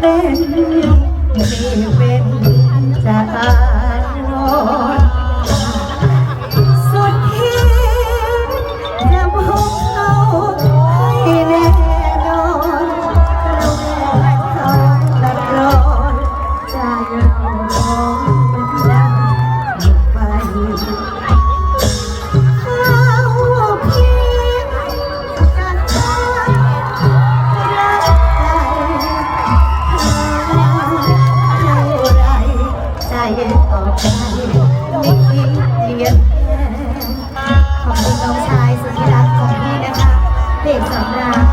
เป็นไม่เป็นจะตา นี่คิดเรียนขอบคุณน้องชายสุดที่รักของพี่นะคะเด็กสำราญ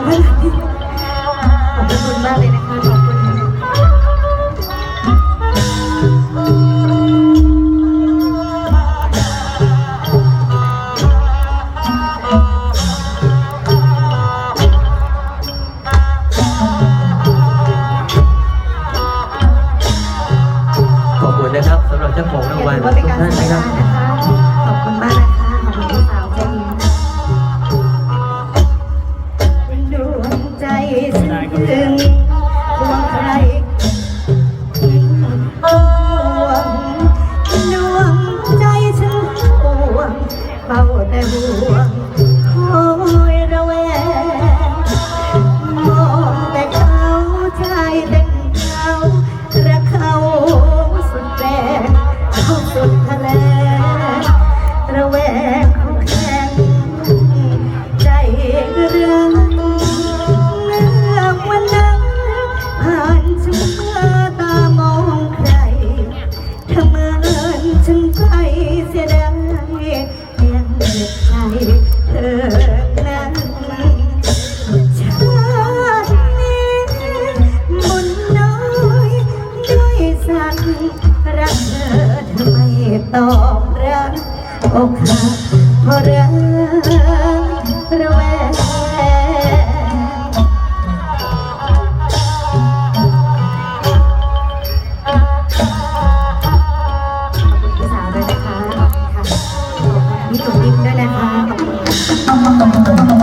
ขอบคุณมากเลยนะคะขอบคุณขอบคุณนะครับสำหรับเจ้าของรางวัลทุกท่านนะครับขอบคุณมาก ถึวงใครโอ้ดวงใจฉันห่วงเฝ้าแต่ห่วง ตอบรักอกหักพรรักระแวสาวด้วยนะคะค่ะพี่ตุ๊กติ๊กด้วยนะคะขอบคุณะ